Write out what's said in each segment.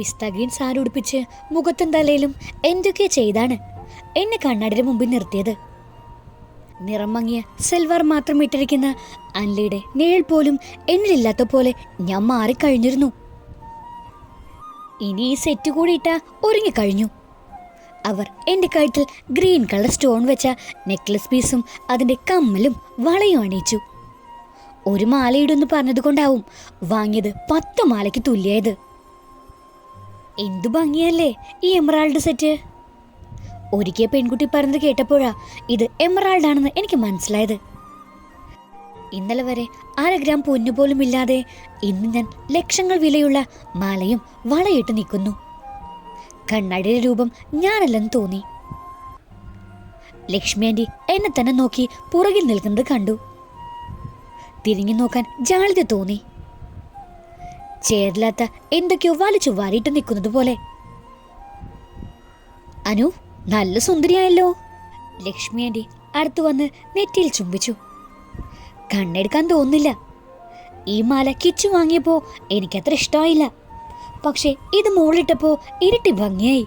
പിസ്ത green sari ഉടുപ്പിച്ച് മുഖത്തും തലയിലും എന്തൊക്കെ ചെയ്താണ്? എന്നെ കണ്ണാടിയുടെ മുമ്പിൽ നിർത്തിയത്. നിറം മങ്ങിയ സിൽവർ മാത്രം ഇട്ടിരിക്കുന്ന അൻലിയുടെ നിഴൽ പോലും എന്നിലില്ലാത്ത പോലെ ഞാൻ മാറിക്കഴിഞ്ഞിരുന്നു. ഇനി ഈ സെറ്റ് കൂടി ഇട്ട ഒരുങ്ങിക്കഴിഞ്ഞു. അവർ എന്റെ കഴുത്തിൽ ഗ്രീൻ കളർ സ്റ്റോൺ വെച്ച നെക്ലസ് പീസും അതിന്റെ കമ്മലും വളയും അണിയിച്ചു. ഒരു മാലയിടുന്ന് പറഞ്ഞതുകൊണ്ടാവും വാങ്ങിയത് പത്ത് മാലയ്ക്ക് തുല്യായത് എന്തു ഭംഗിയല്ലേ ഈ എമറാൾഡ് സെറ്റ് ഒരിക്കൽ പെൺകുട്ടി പറഞ്ഞത് കേട്ടപ്പോഴാ ഇത് എമറാൾഡ് ആണെന്ന് എനിക്ക് മനസ്സിലായത്. ഇന്നലെ വരെ അര ഗ്രാം പൊന്നു പോലും ഇല്ലാതെ ഇന്ന് ഞാൻ ലക്ഷങ്ങൾ വിലയുള്ള മാലയും വളയിട്ട് നിൽക്കുന്നു. കണ്ണാടിയുടെ രൂപം ഞാനല്ലെന്ന് തോന്നി. ലക്ഷ്മി ആന്റി എന്നെ തന്നെ നോക്കി പുറകിൽ നിൽക്കുന്നത് കണ്ടു. തിരിഞ്ഞു നോക്കാൻ ജാളിത തോന്നി. ചേരില്ലാത്ത എന്തൊക്കെയോ വലിച്ചു വാരിയിട്ട് നിൽക്കുന്നത് പോലെ. അനു നല്ല സുന്ദരിയായല്ലോ. ലക്ഷ്മി ആന്റി അടുത്തു വന്ന് നെറ്റിയിൽ ചുംബിച്ചു. കണ്ണെടുക്കാൻ തോന്നില്ല ഈ മാല കിച്ചു വാങ്ങിയപ്പോ എനിക്കത്ര ഇഷ്ടമായില്ല. പക്ഷേ ഇത് മുകളിട്ടപ്പോൾ ഇരട്ടി ഭംഗിയായി.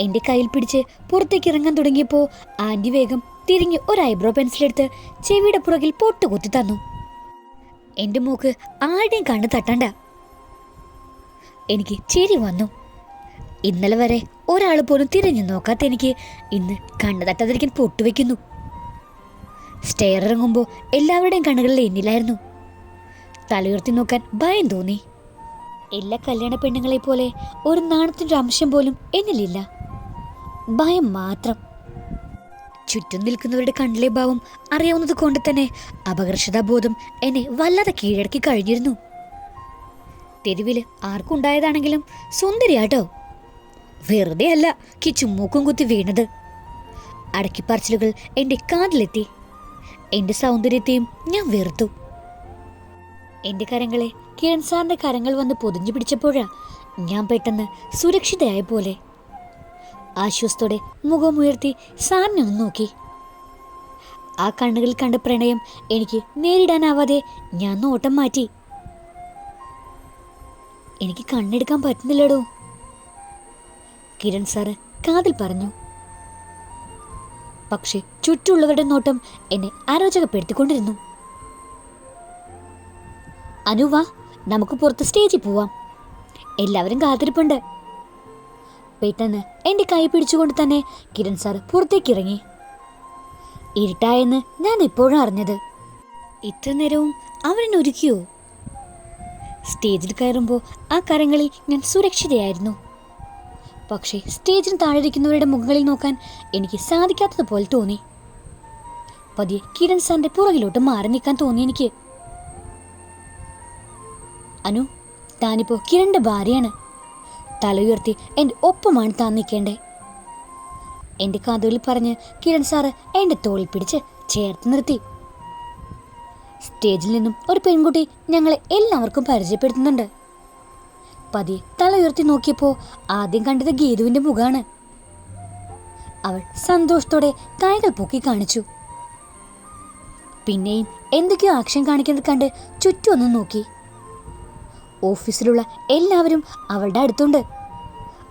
എന്റെ കയ്യിൽ പിടിച്ച് പുറത്തേക്ക് ഇറങ്ങാൻ തുടങ്ങിയപ്പോ ആന്റി വേഗം തിരിഞ്ഞ് ഒരു ഐബ്രോ പെൻസിലെടുത്ത് ചെവിയുടെ പുറകിൽ പൊട്ടുകുത്തി തന്നു. എന്റെ മൂക്ക് ആരുടെയും കണ്ണു തട്ടണ്ട. എനിക്ക് ചിരി വന്നു. ഇന്നലെ വരെ ഒരാൾ പോലും തിരിഞ്ഞു നോക്കാത്ത എനിക്ക് ഇന്ന് കണ്ണു തട്ടാതിരിക്കാൻ പൊട്ടുവെക്കുന്നു. സ്റ്റെയർ ഇറങ്ങുമ്പോൾ എല്ലാവരുടെയും കണ്ണുകളിൽ എന്നിലായിരുന്നു. തലയുയർത്തി നോക്കാൻ ഭയം തോന്നി. എല്ലാ കല്യാണ പെണ്ണുങ്ങളെ പോലെ ഒരു നാണത്തിന്റെ അംശം പോലും എന്നിലില്ല. ഭയം മാത്രം. ചുറ്റും നിൽക്കുന്നവരുടെ കണ്ണിലെ ഭാവം അറിയാവുന്നത് കൊണ്ട് തന്നെ അപകർഷതാബോധം എന്നെ വല്ലാതെ കീഴടക്കി കഴിഞ്ഞിരുന്നു. തെരുവിൽ ആർക്കുണ്ടായതാണെങ്കിലും സുന്ദരിയാട്ടോ. വെറുതെ അല്ല കിച്ചു മൂക്കും കുത്തി വീണത്. അടക്കിപ്പറച്ചിലുകൾ എന്റെ കാതിലെത്തി. എന്റെ സൗന്ദര്യത്തെയും ഞാൻ വെറുത്തു. എന്റെ കരങ്ങളെ കിരൺ സാറിന്റെ കരങ്ങൾ വന്ന് പൊതിഞ്ഞു പിടിച്ചപ്പോഴാ ഞാൻ പെട്ടെന്ന് സുരക്ഷിതയായ പോലെ ആശ്വാസത്തോടെ മുഖമുയർത്തി സാറിനെ ഒന്ന് നോക്കി. ആ കണ്ണുകളിൽ കണ്ട പ്രണയം എനിക്ക് നേരിടാനാവാതെ ഞാൻ നോട്ടം മാറ്റി. എനിക്ക് കണ്ണെടുക്കാൻ പറ്റുന്നില്ലടോ. കിരൺ സാറ് കാതിൽ പറഞ്ഞു. പക്ഷെ ചുറ്റുള്ളവരുടെ നോട്ടം എന്നെ അരോചകപ്പെടുത്തിക്കൊണ്ടിരുന്നു. അനുവാ നമുക്ക് പുറത്ത് സ്റ്റേജിൽ പോവാം. എല്ലാവരും കാത്തിരിപ്പുണ്ട്. പെട്ടെന്ന് എന്റെ കൈ പിടിച്ചുകൊണ്ട് തന്നെ കിരൺ സാർ പുറത്തേക്ക് ഇറങ്ങി ഇരുട്ടായെന്ന് ഞാൻ ഇപ്പോഴും അറിഞ്ഞത്. ഇത്ര നേരവും അവരെന്നെ ഒരുക്കിയോ? സ്റ്റേജിൽ കയറുമ്പോൾ ആ കരങ്ങളിൽ ഞാൻ സുരക്ഷിതയായിരുന്നു. പക്ഷേ സ്റ്റേജിന് താഴെ ഇരിക്കുന്നവരുടെ മുഖങ്ങളിൽ നോക്കാൻ എനിക്ക് സാധിക്കാത്തതുപോലെ തോന്നി. പതിയെ കിരൺ സാറിന്റെ പുറകിലോട്ട് മാറി നിൽക്കാൻ തോന്നി എനിക്ക്. അനു താനിപ്പോ കിരണിന്റെ ഭാര്യയാണ്. തല ഉയർത്തി എന്റെ ഒപ്പമാണ് താൻ നിൽക്കേണ്ടേ? എന്റെ കഥകളിൽ പറഞ്ഞ് കിരൺ സാറ് എന്റെ തോളിൽ പിടിച്ച് ചേർത്ത് നിർത്തി. സ്റ്റേജിൽ നിന്നും ഒരു പെൺകുട്ടി ഞങ്ങളെ എല്ലാവർക്കും പരിചയപ്പെടുത്തുന്നുണ്ട്. പതി തലയുയർത്തി നോക്കിയപ്പോൾ ആദ്യം കണ്ടത് ഗീതുവിന്റെ മുഖമാണ് അവൾ സന്തോഷത്തോടെ കൈകൾ പൊക്കി കാണിച്ചു. പിന്നെയും എന്തൊക്കെയോ ആക്ഷൻ കാണിക്കുന്നത് കണ്ട് ചുറ്റുമൊന്നും നോക്കി. ഓഫീസിലുള്ള എല്ലാവരും അവളുടെ അടുത്തുണ്ട്.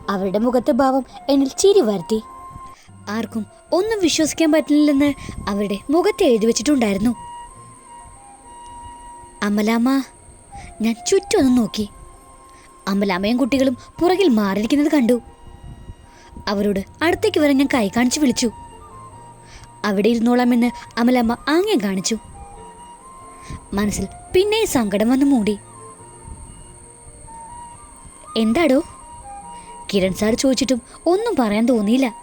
അവരുടെ മുഖത്തെ ഭാവം എന്നിൽ ചിരി വരുത്തി. ആർക്കും ഒന്നും വിശ്വസിക്കാൻ പറ്റില്ലെന്ന് അവരുടെ മുഖത്ത് എഴുതി വെച്ചിട്ടുണ്ടായിരുന്നു. അമലാമ്മ ഞാൻ ചുറ്റും ഒന്ന് നോക്കി. അമലാമ്മയും കുട്ടികളും പുറകിൽ മാറിയിരിക്കുന്നത് കണ്ടു. അവരോട് അടുത്തേക്ക് വരെ ഞാൻ കൈ കാണിച്ചു വിളിച്ചു. അവിടെ ഇരുന്നോളാമെന്ന് അമലാമ്മ ആംഗ്യം കാണിച്ചു. മനസ്സിൽ പിന്നെയും സങ്കടം വന്ന് മൂടി. എന്താടോ? കിരൺ സാർ ചോദിച്ചിട്ടും ഒന്നും പറയാൻ തോന്നിയില്ല.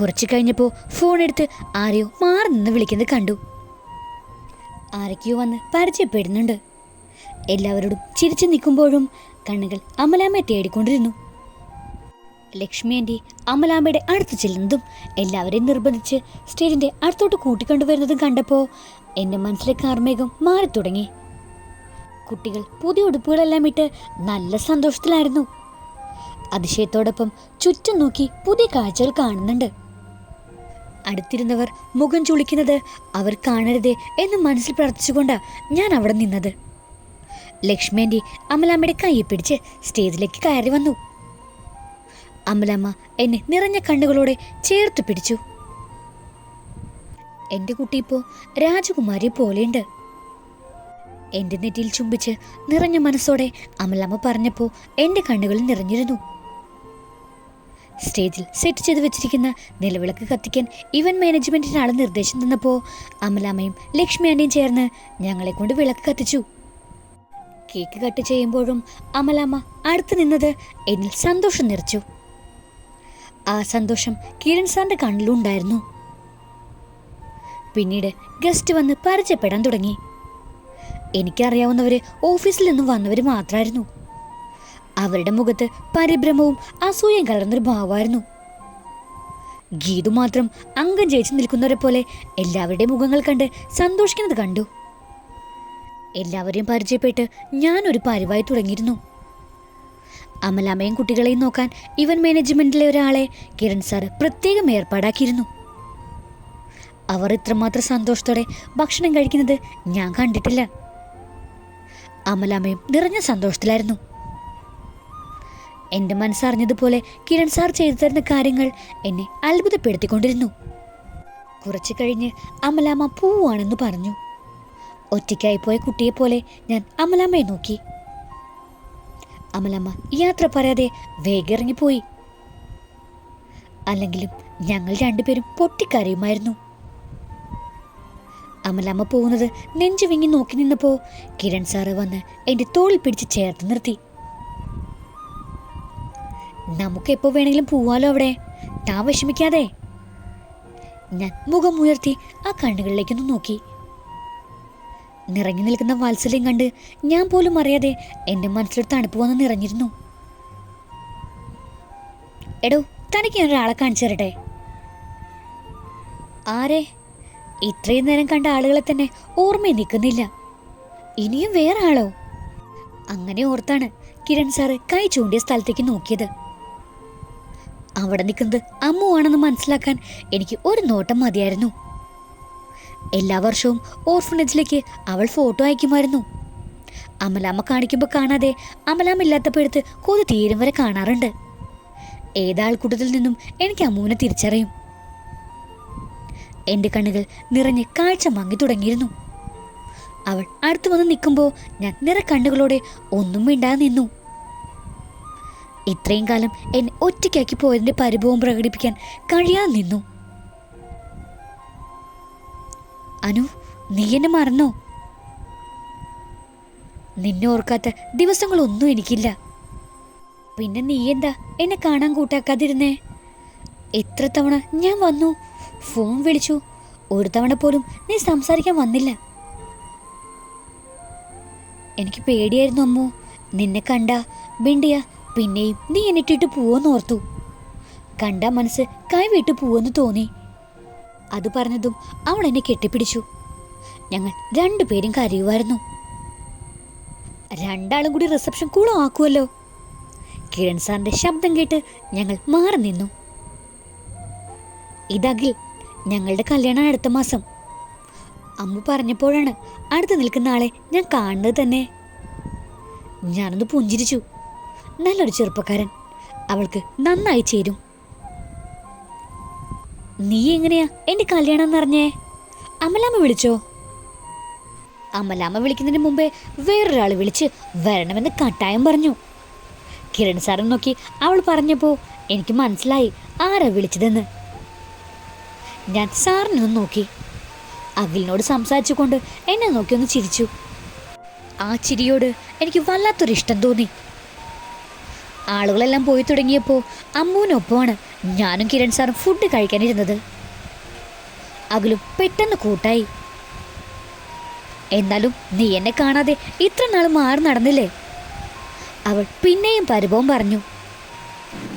കുറച്ച് കഴിഞ്ഞപ്പോൾ ഫോൺ എടുത്ത് ആരെയോ മാറി നിന്ന് വിളിക്കുന്നത് കണ്ടു. ആരൊക്കെയോ വന്ന് പരിചയപ്പെടുന്നുണ്ട്. എല്ലാവരോടും ചിരിച്ചു നിൽക്കുമ്പോഴും കണ്ണുകൾ അമലാമ്മയെ തേടിക്കൊണ്ടിരുന്നു. ലക്ഷ്മി ആന്റി അമലാമ്മയുടെ അടുത്ത് ചെല്ലുന്നതും എല്ലാവരെയും നിർബന്ധിച്ച് സ്റ്റേജിന്റെ അടുത്തോട്ട് കൂട്ടിക്കൊണ്ടുവരുന്നതും കണ്ടപ്പോൾ എന്റെ മനസ്സിലെ കാർമേകം മാറി തുടങ്ങി കുട്ടികൾ പുതിയ ഉടുപ്പുകളെല്ലാം ഇട്ട് നല്ല സന്തോഷത്തിലായിരുന്നു. അതിശയത്തോടൊപ്പം ചുറ്റും നോക്കി പുതിയ കാഴ്ചകൾ കാണുന്നുണ്ട്. അടുത്തിരുന്നവർ മുഖം ചുളിക്കുന്നത് അവർ കാണരുതേ എന്ന് മനസ്സിൽ പ്രാർത്ഥിച്ചുകൊണ്ടാ ഞാൻ അവിടെ നിന്നത്. ലക്ഷ്മി ആന്റി അമലാമ്മയുടെ കൈ പിടിച്ച് സ്റ്റേജിലേക്ക് കയറി വന്നു. അമലമ്മ എന്നെ നിറഞ്ഞ കണ്ണുകളോടെ ചേർത്ത് പിടിച്ചു. എന്റെ കുട്ടി ഇപ്പോൾ രാജകുമാരി പോലെയുണ്ട്. എന്റെ നെറ്റിയിൽ ചുംബിച്ച് നിറഞ്ഞ മനസ്സോടെ അമലമ്മ പറഞ്ഞപ്പോൾ എന്റെ കണ്ണുകളിൽ നിറഞ്ഞിരുന്നു. സ്റ്റേജിൽ സെറ്റ് ചെയ്ത് വെച്ചിരിക്കുന്ന നിലവിളക്ക് കത്തിക്കാൻ ഇവന്റ് മാനേജ്മെന്റിന് ആൾ നിർദ്ദേശം തന്നപ്പോൾ അമലാമ്മയും ലക്ഷ്മി അണ്ണയും ചേർന്ന് ഞങ്ങളെ കൊണ്ട് വിളക്ക് കത്തിച്ചു. കേക്ക് കട്ട് ചെയ്യുമ്പോഴും അമലാമ്മ അടുത്ത് നിന്നത് എന്നിൽ സന്തോഷം നിറച്ചു. ആ സന്തോഷം കിരൺ സാറിന്റെ കണ്ണിലുണ്ടായിരുന്നു. പിന്നീട് ഗസ്റ്റ് വന്ന് പരിചയപ്പെടാൻ തുടങ്ങി. എനിക്കറിയാവുന്നവര് ഓഫീസിൽ നിന്നും വന്നവർ മാത്രമായിരുന്നു അവരുടെ മുഖത്ത് പരിഭ്രമവും അസൂയം കലർന്നൊരു ഭാവമായിരുന്നു. ഗീതു മാത്രം അംഗം ജയിച്ചു നിൽക്കുന്നവരെ പോലെ എല്ലാവരുടെയും മുഖങ്ങൾ കണ്ട് സന്തോഷിക്കുന്നത് കണ്ടു. എല്ലാവരെയും പരിചയപ്പെട്ട് ഞാനൊരു പരിവായി തുടങ്ങിയിരുന്നു. അമലാമയും കുട്ടികളെയും നോക്കാൻ ഇവൻ മാനേജ്മെന്റിലെ ഒരാളെ കിരൺ സാർ പ്രത്യേകം ഏർപ്പാടാക്കിയിരുന്നു. അവർ ഇത്രമാത്രം സന്തോഷത്തോടെ ഭക്ഷണം കഴിക്കുന്നത് ഞാൻ കണ്ടിട്ടില്ല. അമലാമ്മയും നിറഞ്ഞ സന്തോഷത്തിലായിരുന്നു. എന്റെ മനസ്സറിഞ്ഞതുപോലെ കിരൺ സാർ ചെയ്തു തരുന്ന കാര്യങ്ങൾ എന്നെ അത്ഭുതപ്പെടുത്തിക്കൊണ്ടിരുന്നു. കുറച്ചു കഴിഞ്ഞ് അമലാമ്മ പൂവാണെന്ന് പറഞ്ഞു. ഒറ്റയ്ക്കായി പോയ കുട്ടിയെപ്പോലെ ഞാൻ അമലാമ്മയെ നോക്കി. അമലമ്മ യാത്ര പറയാതെ വേഗിറങ്ങിപ്പോയി അല്ലെങ്കിലും ഞങ്ങൾ രണ്ടുപേരും പൊട്ടിക്കരയുമായിരുന്നു. അമലാമ്മ പോകുന്നത് നെഞ്ചു വിങ്ങി നോക്കി നിന്നപ്പോൾ കിരൺ സാറ് വന്ന് എന്റെ തോളിൽ പിടിച്ച് ചേർത്ത് നിർത്തി. നമുക്ക് എപ്പോ വേണമെങ്കിലും പോവാലോ അവിടെ? താ വിഷമിക്കാതെ. ഞാൻ മുഖം ഉയർത്തി ആ കണ്ണുകളിലേക്കൊന്ന് നോക്കി. നിറഞ്ഞു നിൽക്കുന്ന വാത്സല്യം കണ്ട് ഞാൻ പോലും അറിയാതെ എന്റെ മനസ്സിൽ തണുപ്പ് വന്ന് നിറഞ്ഞിരുന്നു. എടോ തനിക്ക് ഞാൻ ഒരാളെ കാണിച്ചു തരട്ടെ? ആരെ? ഇത്രയും നേരം കണ്ട ആളുകളെ തന്നെ ഓർമ്മ നിൽക്കുന്നില്ല. ഇനിയും വേറെ ആളോ? അങ്ങനെ ഓർത്താണ് കിരൺ സാറ് കൈ ചൂണ്ടിയ സ്ഥലത്തേക്ക് നോക്കിയത്. അവിടെ നിൽക്കുന്നത് അമ്മുവാണെന്ന് മനസ്സിലാക്കാൻ എനിക്ക് ഒരു നോട്ടം മതിയായിരുന്നു. എല്ലാ വർഷവും ഓർഫനേജിലേക്ക് അവൾ ഫോട്ടോ അയക്കുമായിരുന്നു. അമലാമ്മ കാണിക്കുമ്പോൾ കാണാതെ അമലാമ്മ ഇല്ലാത്തപ്പോഴത്ത് കൊതി തീരും വരെ കാണാറുണ്ട്. ഏതാൾക്കൂട്ടത്തിൽ നിന്നും എനിക്ക് അമ്മുവിനെ തിരിച്ചറിയും. എന്റെ കണ്ണുകൾ നിറഞ്ഞ് കാഴ്ച മങ്ങി തുടങ്ങിയിരുന്നു. അവൾ അടുത്തു വന്ന് നിൽക്കുമ്പോൾ ഞാൻ നിറ കണ്ണുകളോടെ ഒന്നും മിണ്ടാതെ നിന്നു. ഇത്രയും കാലം എന്നെ ഒറ്റയ്ക്കാക്കി പോയതിന്റെ പരിഭവം പ്രകടിപ്പിക്കാൻ കഴിയാതെ നിന്നു. അനു നീ എന്നെ മറന്നോ? നിന്നെ ഓർക്കാത്ത ദിവസങ്ങളൊന്നും എനിക്കില്ല. പിന്നെ നീ എന്താ എന്നെ കാണാൻ കൂട്ടാക്കാതിരുന്നേ? എത്ര തവണ ഞാൻ വന്നു. ഫോൺ വിളിച്ചു. ഒരു തവണ പോലും നീ സംസാരിക്കാൻ വന്നില്ല. എനിക്ക് പേടിയായിരുന്നു അമ്മു. നിന്നെ കണ്ട ബിണ്ടിയ പിന്നെയും നീ എന്നിട്ടിട്ട് പോവെന്ന് ഓർത്തു. കണ്ട മനസ്സ് കൈവിട്ട് പോവെന്ന് തോന്നി. അത് പറഞ്ഞതും അവൾ എന്നെ കെട്ടിപ്പിടിച്ചു. ഞങ്ങൾ രണ്ടുപേരും കരയുമായിരുന്നു. രണ്ടാളും കൂടി റിസപ്ഷൻ കൂളമാക്കുമല്ലോ കിരൺ സാറിന്റെ ശബ്ദം കേട്ട് ഞങ്ങൾ മാറി നിന്നു. ഇതകിൽ ഞങ്ങളുടെ കല്യാണം അടുത്ത മാസം. അമ്മ പറഞ്ഞപ്പോഴാണ് അടുത്ത് നിൽക്കുന്ന ആളെ ഞാൻ കാണുന്നത് തന്നെ. ഞാനൊന്ന് പുഞ്ചിരിച്ചു. നല്ലൊരു ചെറുപ്പക്കാരൻ. അവൾക്ക് നന്നായി ചേരും. നീ എങ്ങനെയാ എന്റെ കല്യാണം എന്നറിഞ്ഞേ അമലാമ്മ വിളിച്ചോ? അമലാമ്മ വിളിക്കുന്നതിന് മുമ്പേ വേറൊരാൾ വിളിച്ച് വരണമെന്ന് കട്ടായം പറഞ്ഞു. കിരൺ സാറിനെ നോക്കി അവൾ പറഞ്ഞപ്പോൾ എനിക്ക് മനസ്സിലായി ആരാ വിളിച്ചതെന്ന്. ഞാൻ സാറിനൊന്ന് നോക്കി. അഖിലിനോട് സംസാരിച്ചുകൊണ്ട് എന്നെ നോക്കി ഒന്ന് ചിരിച്ചു. ആ ചിരിയോട് എനിക്ക് വല്ലാത്തൊരു ഇഷ്ടം തോന്നി. ആളുകളെല്ലാം പോയി തുടങ്ങിയപ്പോൾ അമ്മുവിനൊപ്പമാണ് ഞാനും കിരൺ സാറും ഫുഡ് കഴിക്കാനിരുന്നത്. അഖിലും പെട്ടെന്ന് കൂട്ടായി. എന്നാലും നീ എന്നെ കാണാതെ ഇത്ര നാൾ മാറി നടന്നില്ലേ? അവൾ പിന്നെയും പരിഭവം പറഞ്ഞു.